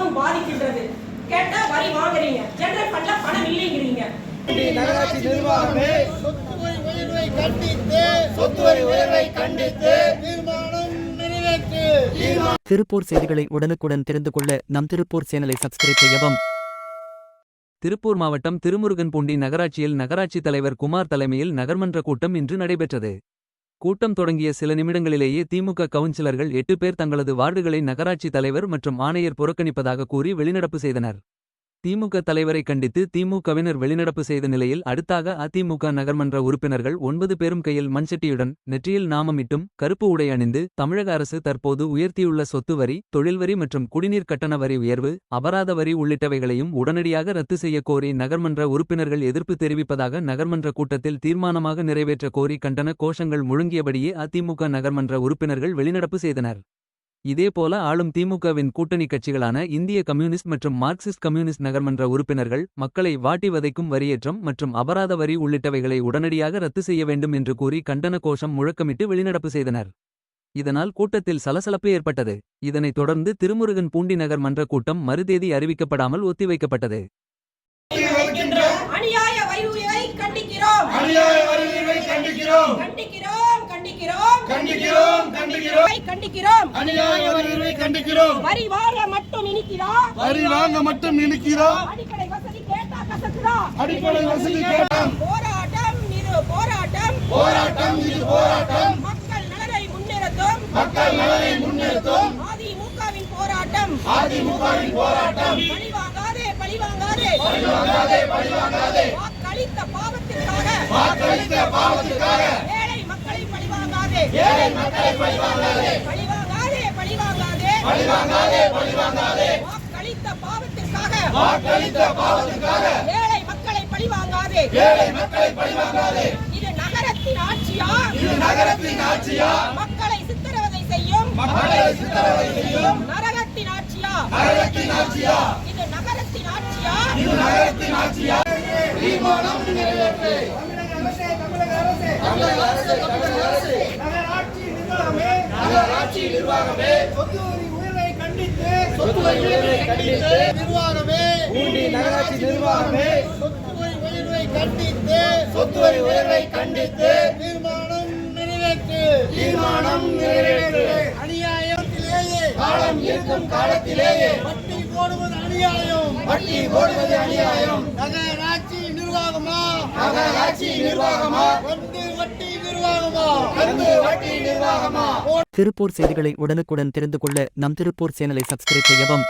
அவ்வளவு பாதிக்கின்றது. கேட்டா வரி வாங்குறீங்க. ஜெனரல் ஃபண்ட்ல பணம் இல்லைங்கிறீங்க. நகராட்சி நிர்வாகமே சொத்து வரி உயர்வை கண்டித்து சொத்து வரி உயர்வை கண்டித்து தீர்மானம் நிறைவேற்று. திருப்பூர் செய்திகளை உடனுக்குடன் தெரிந்து கொள்ள நம் திருப்பூர் சேனலை சப்ஸ்கிரைப் செய்யவும். திருப்பூர் மாவட்டம் திருமுருகன்பூண்டி நகராட்சியில் நகராட்சி தலைவர் குமார் தலைமையில் நகர்மன்ற கூட்டம் இன்று நடைபெற்றது. கூட்டம் தொடங்கிய சில நிமிடங்களிலேயே திமுக கவுன்சிலர்கள் எட்டு பேர் தங்களது வார்டுகளை நகராட்சி தலைவர் மற்றும் ஆணையர் புறக்கணிப்பதாக கூறி வெளிநடப்பு செய்தனர். திமுக தலைவரை கண்டித்து திமுகவினர் வெளிநடப்பு செய்த நிலையில் அடுத்தாக அதிமுக நகர்மன்ற உறுப்பினர்கள் ஒன்பது பேரும் கையில் மண்சட்டியுடன் நெற்றியில் நாமமிட்டும் கருப்பு உடை அணிந்து தமிழக அரசு தற்போது உயர்த்தியுள்ள சொத்து வரி தொழில் வரி மற்றும் குடிநீர் கட்டண வரி உயர்வு அபராத வரி உள்ளிட்டவைகளையும் உடனடியாக ரத்து செய்ய கோரி நகர்மன்ற உறுப்பினர்கள் எதிர்ப்பு தெரிவிப்பதாக நகர்மன்ற கூட்டத்தில் தீர்மானமாக நிறைவேற்ற கோரி கண்டன கோஷங்கள் முழங்கியபடியே அதிமுக நகர்மன்ற உறுப்பினர்கள் வெளிநடப்பு செய்தனர். இதேபோல ஆளும் திமுகவின் கூட்டணி கட்சிகளான இந்திய கம்யூனிஸ்ட் மற்றும் மார்க்சிஸ்ட் கம்யூனிஸ்ட் நகர்மன்ற உறுப்பினர்கள் மக்களை வாட்டி வதைக்கும் வரியேற்றம் மற்றும் அபராத வரி உள்ளிட்டவைகளை உடனடியாக ரத்து செய்ய வேண்டும் என்று கூறி கண்டன கோஷம் முழக்கமிட்டு வெளிநடப்பு செய்தனர். இதனால் கூட்டத்தில் சலசலப்பு ஏற்பட்டது. இதனைத் தொடர்ந்து திருமுருகன் பூண்டி நகர் மன்ற கூட்டம் மறுதேதி அறிவிக்கப்படாமல் ஒத்திவைக்கப்பட்டது. அநியாய வரி உயர்வை கண்டிக்கிறோம் அநியாய வரி உயர்வை கண்டிக்கிறோம் கண்டிக்கிறோம் கண்டிக்கிறோம் கண்டிக்கிறோம் வரி கண்டிக்கிறோம். அநியாய உயர்வை கண்டிக்கிறோம். வரி வாங்க மட்டும் இனிக்கிறா வரி வாங்க மட்டும் இழுக்கிறோம் அடிப்படை வசதி கேட்டா கசக்குதா? அடிப்படை வசதி கேட்டோம் போராட்டம் இது போராட்டம். போராட்டம் இது போராட்டம். மக்கள் நலனை முன்னிறுத்தும். மக்கள் நலனை முன்னிறுத்தும். அதிமுகவின் போராட்டம். அதிமுகவின் போராட்டம். பழிவாங்காதே பழிவாங்காதே. பழிவாங்காதே பழிவாங்காதே. வாக்களித்த பாவத்திற்காக. வாக்களித்த பாவத்துக்காக ஏழை மக்களை பழிவாங்காதே ஏழை மக்களை பழிவாங்காதே. பழிவாங்காதே பழிவாங்காதே. பழிவாங்காதே பழிவாங்காதே. வாக்களித்த பாவத்திற்காக. வாக்களித்த பாவத்துக்காக ஏழை மக்களை பழிவாங்காதே. ஏழை மக்களை பழிவாங்காதே. இது நகரத்தின் ஆட்சியா? இது நகரத்தின் ஆட்சியா? மக்களை சித்திரவதை செய்யும்? மக்களை சித்திரவதை செய்யும். நரகத்தின் ஆட்சியா? நகரத்தின் ஆட்சியா? இது நகரத்தின் ஆட்சியா? இது நகரத்தின் ஆட்சியா? தீர்மானம் நிறைவேற்று தமிழக அரசு. தமிழக அரசு நகராட்சி நிர்வாகமே நகராட்சி நிர்வாகமே சொத்து வரி உயர்வை கண்டித்து சொத்து வரி உயர்வை கண்டித்து நிர்வாகமே பூண்டி நகராட்சி நிர்வாகமே சொத்து வரி உயர்வை கண்டித்து சொத்து வரி உயர்வை கண்டித்து தீர்மானம் நிறைவேற்று. தீர்மானம் நிறைவேற்று. அநியாயத்திலேயே காலம் இருக்கும் காலத்திலேயே வட்டி போடுவது அநியாயம். வட்டி போடுவது அநியாயம். நகராட்சி நிர்வாகமா? நகராட்சி நிர்வாகமா? வந்து வட்டி நிர்வாகமா? வந்து வட்டி நிர்வாகமா? திருப்பூர் செய்திகளை உடனுக்குடன் தெரிந்து கொள்ள நம் திருப்பூர் சேனலை சப்ஸ்கிரைப் செய்யவும்.